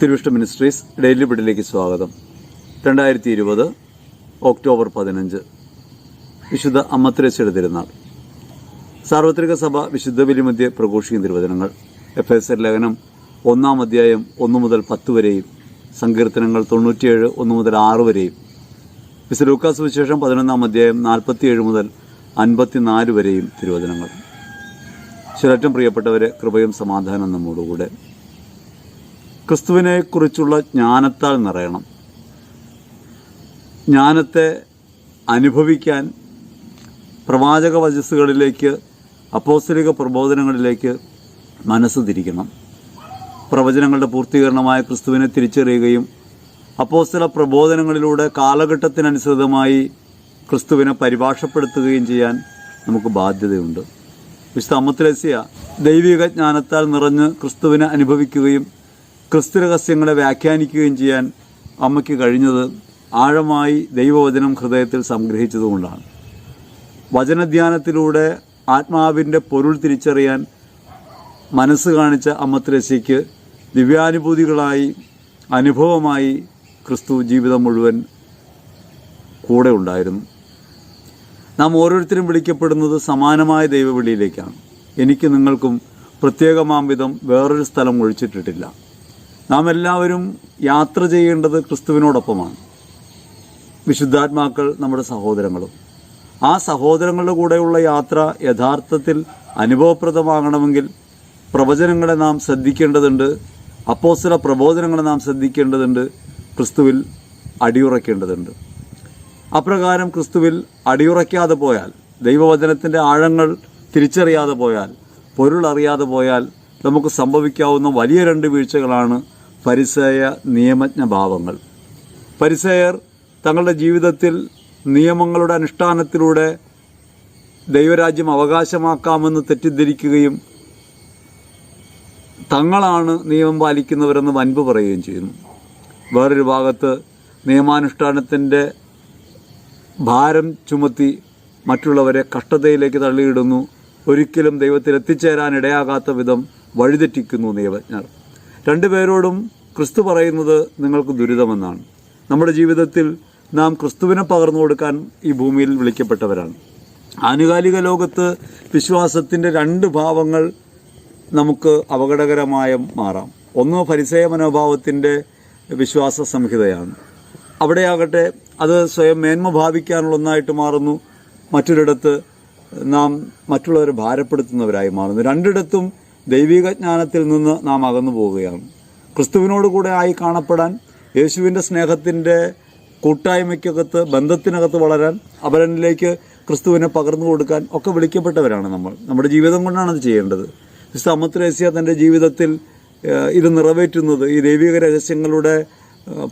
തിരുവിഷ്ട ministries daily ബിഡിലേക്ക് സ്വാഗതം. രണ്ടായിരത്തി ഇരുപത് ഒക്ടോബർ പതിനഞ്ച്. വിശുദ്ധ അമ്മത്തിരശ്ശിയുടെ തിരുനാൾ. സാർവത്രിക സഭ വിശുദ്ധ ബലിമധ്യ പ്രഘോഷിക്കുന്ന തിരുവചനങ്ങൾ. എഫ് എസ് എൽ ലേഖനം ഒന്നാം അധ്യായം ഒന്ന് മുതൽ പത്ത് വരെയും സങ്കീർത്തനങ്ങൾ തൊണ്ണൂറ്റിയേഴ് ഒന്ന് മുതൽ ആറ് വരെയും. വിശുദ്ധ വിശേഷം പതിനൊന്നാം അധ്യായം നാൽപ്പത്തിയേഴ് മുതൽ അൻപത്തിനാല് വരെയും തിരുവചനങ്ങൾ. ചിലറ്റം പ്രിയപ്പെട്ടവരെ കൃപയും സമാധാനം നമ്മോടുകൂടെ. ക്രിസ്തുവിനെ കുറിച്ചുള്ള ജ്ഞാനത്താൽ നിറയണം. ജ്ഞാനത്തെ അനുഭവിക്കാൻ പ്രവാചക വചസ്സുകളിലേക്ക് അപ്പോസ്തലിക പ്രബോധനങ്ങളിലേക്ക് മനസ്സ് തിരിക്കണം. പ്രവചനങ്ങളുടെ പൂർത്തീകരണമായ ക്രിസ്തുവിനെ തിരിച്ചറിയുകയും അപ്പോസ്തല പ്രബോധനങ്ങളിലൂടെ കാലഘട്ടത്തിനനുസൃതമായി ക്രിസ്തുവിനെ പരിഭാഷപ്പെടുത്തുകയും ചെയ്യാൻ നമുക്ക് ബാധ്യതയുണ്ട്. വിശുദ്ധ അമ്മത്തിലേസ്യ ദൈവിക ജ്ഞാനത്താൽ നിറഞ്ഞ് ക്രിസ്തുവിനെ അനുഭവിക്കുകയും ക്രിസ്തു രഹസ്യങ്ങളെ വ്യാഖ്യാനിക്കുകയും ചെയ്യാൻ അമ്മയ്ക്ക് കഴിഞ്ഞത് ആഴമായി ദൈവവചനം ഹൃദയത്തിൽ സംഗ്രഹിച്ചതുകൊണ്ടാണ്. വചനധ്യാനത്തിലൂടെ ആത്മാവിന്റെ പൊരുൾ തിരിച്ചറിയാൻ മനസ്സ് കാണിച്ച അമ്മത്രേസ്യയ്ക്ക് ദിവ്യാനുഭൂതികളായി അനുഭവമായി ക്രിസ്തു ജീവിതം മുഴുവൻ കൂടെ ഉണ്ടായിരുന്നു. നാം ഓരോരുത്തരും വിളിക്കപ്പെടുന്നത് സമാനമായ ദൈവവിളിയിലേക്കാണ്. എനിക്ക് നിങ്ങൾക്കും പ്രത്യേകമാംവിധം വേറൊരു സ്ഥലം ഒഴിച്ചിട്ടിട്ടില്ല. നാം എല്ലാവരും യാത്ര ചെയ്യേണ്ടത് ക്രിസ്തുവിനോടൊപ്പമാണ്. വിശുദ്ധാത്മാക്കൾ നമ്മുടെ സഹോദരങ്ങളും. ആ സഹോദരങ്ങളുടെ കൂടെയുള്ള യാത്ര യഥാർത്ഥത്തിൽ അനുഭവപ്രദമാകണമെങ്കിൽ പ്രവചനങ്ങളെ നാം ശ്രദ്ധിക്കേണ്ടതുണ്ട് അപ്പോസ്തല പ്രബോധനങ്ങളെ നാം ശ്രദ്ധിക്കേണ്ടതുണ്ട് ക്രിസ്തുവിൽ അടിയുറയ്ക്കേണ്ടതുണ്ട്. അപ്രകാരം ക്രിസ്തുവിൽ അടിയുറയ്ക്കാതെ പോയാൽ ദൈവവചനത്തിന്റെ ആഴങ്ങൾ തിരിച്ചറിയാതെ പോയാൽ പൊരുളറിയാതെ പോയാൽ നമുക്ക് സംഭവിക്കാവുന്ന വലിയ രണ്ട് വീഴ്ചകളാണ് പരിസയ നിയമജ്ഞ ഭാവങ്ങൾ. പരിസയർ തങ്ങളുടെ ജീവിതത്തിൽ നിയമങ്ങളുടെ അനുഷ്ഠാനത്തിലൂടെ ദൈവരാജ്യം അവകാശമാക്കാമെന്ന് തെറ്റിദ്ധരിക്കുകയും തങ്ങളാണ് നിയമം പാലിക്കുന്നവരെന്ന് വൻപ് പറയുകയും ചെയ്യുന്നു. വേറൊരു ഭാഗത്ത് നിയമാനുഷ്ഠാനത്തിന്റെ ഭാരം ചുമത്തി മറ്റുള്ളവരെ കഷ്ടതയിലേക്ക് തള്ളിയിടുന്നു. ഒരിക്കലും ദൈവത്തിൽ എത്തിച്ചേരാൻ ഇടയാകാത്ത വിധം വഴിതെറ്റിക്കുന്നു നിയമജ്ഞർ. രണ്ടുപേരോടും ക്രിസ്തു പറയുന്നത് നിങ്ങൾക്ക് ദുരിതമെന്നാണ്. നമ്മുടെ ജീവിതത്തിൽ നാം ക്രിസ്തുവിനെ പകർന്നു കൊടുക്കാൻ ഈ ഭൂമിയിൽ വിളിക്കപ്പെട്ടവരാണ്. ആനുകാലിക ലോകത്ത് വിശ്വാസത്തിന്റെ രണ്ട് ഭാവങ്ങൾ നമുക്ക് അപകടകരമായ മാറാം. ഒന്ന് പരിസയ മനോഭാവത്തിന്റെ വിശ്വാസ സംഹിതയാണ്. അവിടെയാകട്ടെ അത് സ്വയം മേന്മ ഭാവിക്കാനുള്ള ഒന്നായിട്ട് മാറുന്നു. മറ്റൊരിടത്ത് നാം മറ്റുള്ളവരെ ഭാരപ്പെടുത്തുന്നവരായി മാറുന്നു. രണ്ടിടത്തും ദൈവിക ജ്ഞാനത്തിൽ നിന്ന് നാം അകന്നു പോവുകയാണ്. ക്രിസ്തുവിനോട് കൂടെ ആയി കാണപ്പെടാൻ യേശുവിന്റെ സ്നേഹത്തിന്റെ കൂട്ടായ്മയ്ക്കകത്ത് ബന്ധത്തിനകത്ത് വളരാൻ അവരനിലേക്ക് ക്രിസ്തുവിനെ പകർന്നു കൊടുക്കാൻ ഒക്കെ വിളിക്കപ്പെട്ടവരാണ് നമ്മൾ. നമ്മുടെ ജീവിതം കൊണ്ടാണ് അത് ചെയ്യേണ്ടത്. വിശുദ്ധ അമ്മത്രേസ്യ തന്റെ ജീവിതത്തിൽ ഇത് നിറവേറ്റുന്നത് ഈ ദൈവിക രഹസ്യങ്ങളുടെ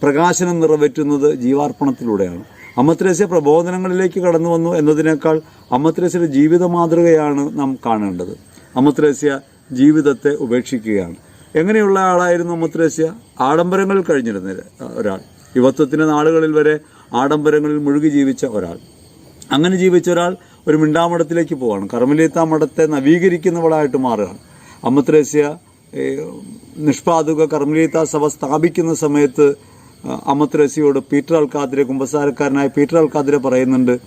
പ്രകാശനം നിറവേറ്റുന്നത് ജീവാർപ്പണത്തിലൂടെയാണ്. അമ്മത്രേസ്യ പ്രബോധനങ്ങളിലേക്ക് കടന്നു വന്നു എന്നതിനേക്കാൾ അമ്മത്രേസ്യയുടെ ജീവിത മാതൃകയാണ് നാം കാണേണ്ടത്. അമ്മത്രേസ്യ ജീവിതത്തെ ഉപേക്ഷിക്കുകയാണ്. എങ്ങനെയുള്ള ആളായിരുന്നു അമ്മത്രേസ്യ ആഡംബരങ്ങളിൽ കഴിഞ്ഞിരുന്ന ഒരാൾ. യുവത്വത്തിന്റെ നാളുകളിൽ വരെ ആഡംബരങ്ങളിൽ മുഴുകി ജീവിച്ച ഒരാൾ. അങ്ങനെ ജീവിച്ച ഒരാൾ ഒരു മിണ്ടാമഠത്തിലേക്ക് പോവാണ്. കർമ്മലീത്ത മഠത്തെ നവീകരിക്കുന്നവളായിട്ട് മാറുകയാണ്. അമ്മത്രേസ്യ നിഷ്പാതുക കർമ്മലീത്ത സഭ സ്ഥാപിക്കുന്ന സമയത്ത് അമ്മത്രേസ്യയോട് പീറ്റർ അൽക്കാതിരെ കുമ്പസാരക്കാരനായ പീറ്റർ അൽക്കാതിരെ പറയുന്നുണ്ട്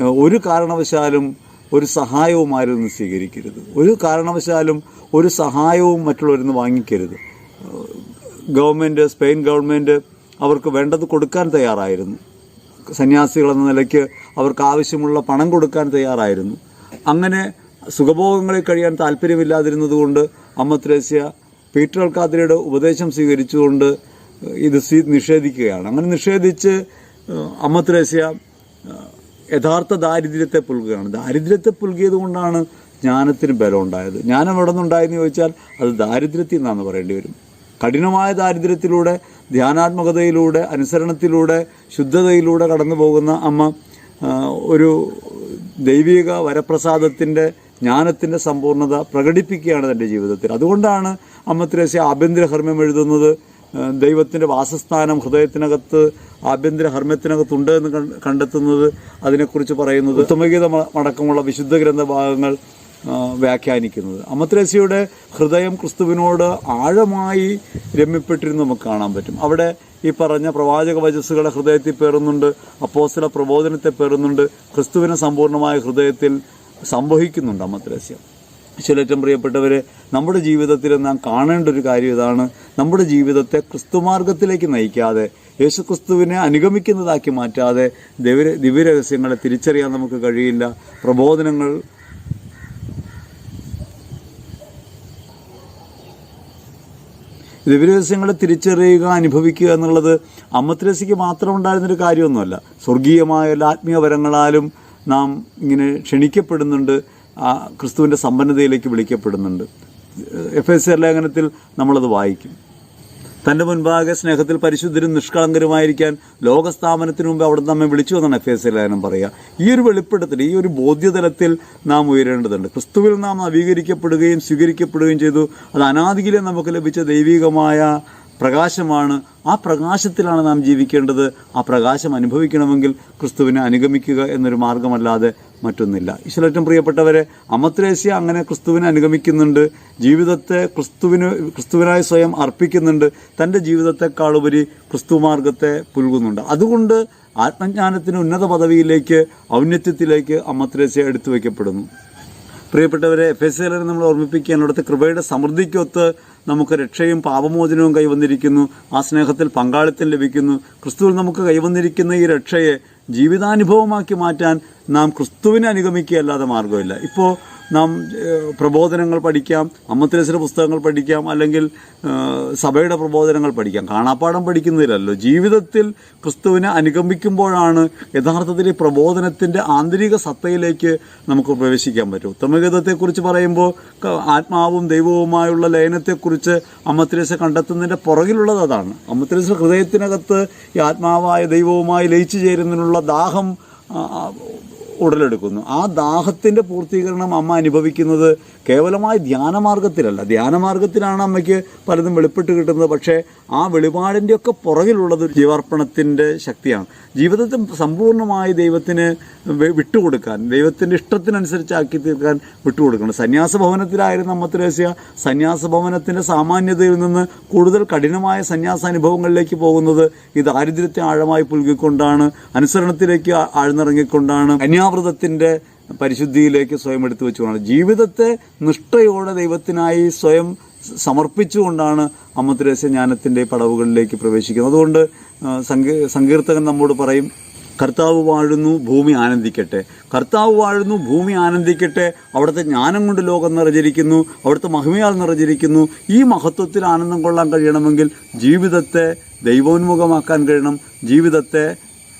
ഒരു കാരണവശാലും ഒരു സഹായവും ആരിൽ നിന്ന് സ്വീകരിക്കരുത്. ഒരു കാരണവശാലും ഒരു സഹായവും മറ്റുള്ളവരിൽ നിന്ന് വാങ്ങിക്കരുത്. ഗവൺമെന്റ് സ്പെയിൻ ഗവൺമെന്റ് അവർക്ക് വേണ്ടത് കൊടുക്കാൻ തയ്യാറായിരുന്നു. സന്യാസികളെന്ന നിലയ്ക്ക് അവർക്ക് ആവശ്യമുള്ള പണം കൊടുക്കാൻ തയ്യാറായിരുന്നു. അങ്ങനെ സുഖഭോഗങ്ങളിൽ കഴിയാൻ താല്പര്യമില്ലാതിരുന്നതുകൊണ്ട് അമ്മ ത്രേസ്യ പീറ്റർ അൽക്കാതിരയുടെ ഉപദേശം സ്വീകരിച്ചുകൊണ്ട് ഇത് നിഷേധിക്കുകയാണ്. അങ്ങനെ നിഷേധിച്ച് അമ്മ ത്രേസ്യ യഥാർത്ഥ ദാരിദ്ര്യത്തെ പുൽകുകയാണ്. ദാരിദ്ര്യത്തെ പുൽകിയത് കൊണ്ടാണ് ജ്ഞാനത്തിന് ബലം ഉണ്ടായത് ജ്ഞാനം എവിടെ നിന്നുണ്ടായെന്ന് ചോദിച്ചാൽ അത് ദാരിദ്ര്യത്തിൽ നിന്നാണ് പറയേണ്ടി വരും. കഠിനമായ ദാരിദ്ര്യത്തിലൂടെ ധ്യാനാത്മകതയിലൂടെ അനുസരണത്തിലൂടെ ശുദ്ധതയിലൂടെ കടന്നു പോകുന്ന അമ്മ ഒരു ദൈവിക വരപ്രസാദത്തിന്റെ ജ്ഞാനത്തിന്റെ സമ്പൂർണത പ്രകടിപ്പിക്കുകയാണ് തന്റെ ജീവിതത്തിൽ. അതുകൊണ്ടാണ് അമ്മ ത്രേസ്യ ആഭ്യന്തര ഹർമ്മ്യം എഴുതുന്നത്. ദൈവത്തിന്റെ വാസസ്ഥാനം ഹൃദയത്തിനകത്ത് ആഭ്യന്തര ഹർമ്മത്തിനകത്തുണ്ട് എന്ന് കണ്ടെത്തുന്നത് അതിനെക്കുറിച്ച് പറയുന്നത് ഉത്തമഗീതം അടക്കമുള്ള വിശുദ്ധ ഗ്രന്ഥ ഭാഗങ്ങൾ വ്യാഖ്യാനിക്കുന്നത്. അമത്രേസ്യയുടെ ഹൃദയം ക്രിസ്തുവിനോട് ആഴമായി രമ്യപ്പെട്ടിരുന്ന് നമുക്ക് കാണാൻ പറ്റും. അവിടെ ഈ പറഞ്ഞ പ്രവാചക വചസ്സുകളെ ഹൃദയത്തിൽ പേറുന്നുണ്ട് അപ്പോസ്തല പ്രബോധനത്തെ പേറുന്നുണ്ട് ക്രിസ്തുവിനെ സമ്പൂർണമായ ഹൃദയത്തിൽ സംഭവിക്കുന്നുണ്ട് അമത്രേസ്യ. ചിലറ്റം പ്രിയപ്പെട്ടവർ നമ്മുടെ ജീവിതത്തിൽ നാം കാണേണ്ട ഒരു കാര്യം ഇതാണ്. നമ്മുടെ ജീവിതത്തെ ക്രിസ്തുമാർഗത്തിലേക്ക് നയിക്കാതെ യേശു ക്രിസ്തുവിനെ അനുഗമിക്കുന്നതാക്കി മാറ്റാതെ ദിവ്യ ദിവ്യരഹസ്യങ്ങളെ തിരിച്ചറിയാൻ നമുക്ക് കഴിയില്ല. പ്രബോധനങ്ങൾ ദിവ്യരഹസ്യങ്ങളെ തിരിച്ചറിയുക അനുഭവിക്കുക എന്നുള്ളത് അമ്മത്രേസിക്ക് മാത്രം ഉണ്ടായിരുന്നൊരു കാര്യമൊന്നുമല്ല. സ്വർഗീയമായ എല്ലാ ആത്മീയവരങ്ങളാലും നാം ഇങ്ങനെ ക്ഷണിക്കപ്പെടുന്നുണ്ട്. ആ ക്രിസ്തുവിന്റെ സമ്പന്നതയിലേക്ക് വിളിക്കപ്പെടുന്നുണ്ട്. എഫ് എസ് ലേഖനത്തിൽ നമ്മളത് വായിക്കും. തന്റെ മുൻപാകെ സ്നേഹത്തിൽ പരിശുദ്ധരും നിഷ്കളങ്കരുമായിരിക്കാൻ ലോകസ്ഥാപനത്തിന് മുമ്പ് അവിടെ നമ്മെ വിളിച്ചു എന്നാണ് എഫ് എസ് ലേഖനം പറയുക. ഈ ഒരു വെളിപ്പെടുത്തൽ ഈ ഒരു ബോധ്യതലത്തിൽ നാം ഉയരേണ്ടതുണ്ട്. ക്രിസ്തുവിൽ നാം നവീകരിക്കപ്പെടുകയും സ്വീകരിക്കപ്പെടുകയും ചെയ്തു. അത് അനാദിയിലെ നമുക്ക് ലഭിച്ച ദൈവികമായ പ്രകാശമാണ്. ആ പ്രകാശത്തിലാണ് നാം ജീവിക്കേണ്ടത്. ആ പ്രകാശം അനുഭവിക്കണമെങ്കിൽ ക്രിസ്തുവിനെ അനുഗമിക്കുക എന്നൊരു മാർഗമല്ലാതെ മറ്റൊന്നില്ല. ഈശ്വരറ്റം പ്രിയപ്പെട്ടവരെ അമത്രേസ്യ അങ്ങനെ ക്രിസ്തുവിനെ അനുഗമിക്കുന്നുണ്ട്. ജീവിതത്തെ ക്രിസ്തുവിന് ക്രിസ്തുവിനായി സ്വയം അർപ്പിക്കുന്നുണ്ട്. തന്റെ ജീവിതത്തെക്കാളുപരി ക്രിസ്തു മാർഗത്തെ പുൽകുന്നുണ്ട്. അതുകൊണ്ട് ആത്മജ്ഞാനത്തിന് ഉന്നത പദവിയിലേക്ക് ഔന്നത്യത്തിലേക്ക് അമത്രേസ്യ എടുത്തു വയ്ക്കപ്പെടുന്നു. പ്രിയപ്പെട്ടവരെ എഫ് എസ് എല്ലിനെ നമ്മൾ ഓർമ്മിപ്പിക്കുകയാണ് അവിടുത്തെ കൃപയുടെ സമൃദ്ധിക്കൊത്ത് നമുക്ക് രക്ഷയും പാപമോചനവും കൈവന്നിരിക്കുന്നു. ആ സ്നേഹത്തിൽ പങ്കാളിത്തം ലഭിക്കുന്നു. ക്രിസ്തുവിൽ നമുക്ക് കൈവന്നിരിക്കുന്ന ഈ രക്ഷയെ ജീവിതാനുഭവമാക്കി മാറ്റാൻ നാം ക്രിസ്തുവിനെ അനുഗമിക്കുകയല്ലാതെ മാർഗമില്ല ഇപ്പോൾ നാം പ്രബോധനങ്ങൾ പഠിക്കാം അമ്മത്തിരസിലെ പുസ്തകങ്ങൾ പഠിക്കാം അല്ലെങ്കിൽ സഭയുടെ പ്രബോധനങ്ങൾ പഠിക്കാം. കാണാപ്പാടം പഠിക്കുന്നതിലല്ലോ. ജീവിതത്തിൽ ക്രിസ്തുവിനെ അനുഗമിക്കുമ്പോഴാണ് യഥാർത്ഥത്തിൽ ഈ പ്രബോധനത്തിന്റെ ആന്തരിക സത്തയിലേക്ക് നമുക്ക് പ്രവേശിക്കാൻ പറ്റും. ഉത്തമഗീതത്തെക്കുറിച്ച് പറയുമ്പോൾ ആത്മാവും ദൈവവുമായുള്ള ലയനത്തെക്കുറിച്ച് അമ്മത്തിരസ കണ്ടെത്തുന്നതിന്റെ പുറകിലുള്ളത് അതാണ്. അമ്മത്തിരസ ഹൃദയത്തിനകത്ത് ഈ ആത്മാവായ ദൈവവുമായി ലയിച്ചു ചേരുന്നതിനുള്ള ദാഹം ഉടലെടുക്കുന്നു. ആ ദാഹത്തിന്റെ പൂർത്തീകരണം അമ്മ അനുഭവിക്കുന്നത് കേവലമായ ധ്യാനമാർഗത്തിലല്ല. ധ്യാനമാർഗത്തിലാണ് അമ്മയ്ക്ക് പലതും വെളിപ്പെട്ട് കിട്ടുന്നത്. പക്ഷേ ആ വെളിപാടിന്റെയൊക്കെ പുറകിലുള്ളത് ജീവാർപ്പണത്തിന്റെ ശക്തിയാണ്. ജീവിതത്തിൽ സമ്പൂർണമായി ദൈവത്തിന് വിട്ടുകൊടുക്കാൻ ദൈവത്തിന്റെ ഇഷ്ടത്തിനനുസരിച്ചാക്കി തീർക്കാൻ വിട്ടുകൊടുക്കണം. സന്യാസ ഭവനത്തിലായിരുന്ന അമ്മ ത്രേസ്യ സന്യാസ ഭവനത്തിന്റെ സാമാന്യതയിൽ നിന്ന് കൂടുതൽ കഠിനമായ സന്യാസ അനുഭവങ്ങളിലേക്ക് പോകുന്നത് ഈ ദാരിദ്ര്യത്തെ ആഴമായി പുൽകിക്കൊണ്ടാണ് അനുസരണത്തിലേക്ക് ആഴ്ന്നിറങ്ങിക്കൊണ്ടാണ്. ആഴ്ന്നിറങ്ങിക്കൊണ്ടാണ് കന്യാവ്രതത്തിന്റെ പരിശുദ്ധിയിലേക്ക് സ്വയം എടുത്തു വെച്ചുകൊണ്ടാണ്. ജീവിതത്തെ നിഷ്ഠയോടെ ദൈവത്തിനായി സ്വയം സമർപ്പിച്ചുകൊണ്ടാണ് അമ്മ ജ്ഞാനത്തിന്റെ പടവുകളിലേക്ക് പ്രവേശിക്കുന്നത്. അതുകൊണ്ട് സങ്കീർത്തകൻ നമ്മോട് പറയും കർത്താവ് വാഴുന്നു ഭൂമി ആനന്ദിക്കട്ടെ. കർത്താവ് വാഴുന്നു ഭൂമി ആനന്ദിക്കട്ടെ. അവിടുത്തെ ജ്ഞാനം കൊണ്ട് ലോകം നിറഞ്ഞിരിക്കുന്നു അവിടുത്തെ മഹിമയാൽ നിറഞ്ഞിരിക്കുന്നു. ഈ മഹത്വത്തിൽ ആനന്ദം കൊള്ളാൻ കഴിയണമെങ്കിൽ ജീവിതത്തെ ദൈവോന്മുഖമാക്കാൻ കഴിയണം. ജീവിതത്തെ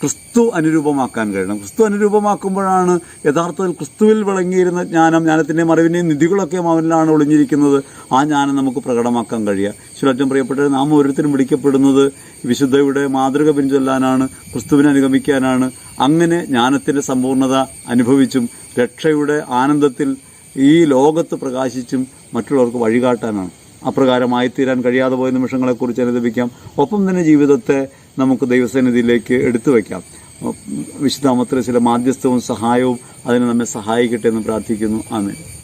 ക്രിസ്തു അനുരൂപമാക്കാൻ കഴിയണം. ക്രിസ്തു അനുരൂപമാക്കുമ്പോഴാണ് യഥാർത്ഥത്തിൽ ക്രിസ്തുവിൽ വിളങ്ങിയിരുന്ന ജ്ഞാനം ജ്ഞാനത്തിന്റെ മറിവിന്റെയും നിധികളൊക്കെ അവനിലാണ് ഒളിഞ്ഞിരിക്കുന്നത്. ആ ജ്ഞാനം നമുക്ക് പ്രകടമാക്കാൻ കഴിയുക. ചുറ്റം പ്രിയപ്പെട്ട നാം ഓരോരുത്തരും വിളിക്കപ്പെടുന്നത് വിശുദ്ധയുടെ മാതൃക പിൻചൊല്ലാനാണ് ക്രിസ്തുവിനെ അനുഗമിക്കാനാണ്. അങ്ങനെ ജ്ഞാനത്തിന്റെ സമ്പൂർണത അനുഭവിച്ചും രക്ഷയുടെ ആനന്ദത്തിൽ ഈ ലോകത്ത് പ്രകാശിച്ചും മറ്റുള്ളവർക്ക് വഴികാട്ടാനാണ്. അപ്രകാരമായി തീരാൻ കഴിയാതെ പോയ നിമിഷങ്ങളെക്കുറിച്ച് അനുദപിക്കാം. ഒപ്പം തന്നെ ജീവിതത്തെ നമുക്ക് ദൈവസന്നിധിയിലേക്ക് എടുത്തു വയ്ക്കാം. വിശുദ്ധ ചില മാധ്യസ്ഥവും സഹായവും അതിനെ നമ്മെ സഹായിക്കട്ടെ എന്ന് പ്രാർത്ഥിക്കുന്നു. ആമേൻ.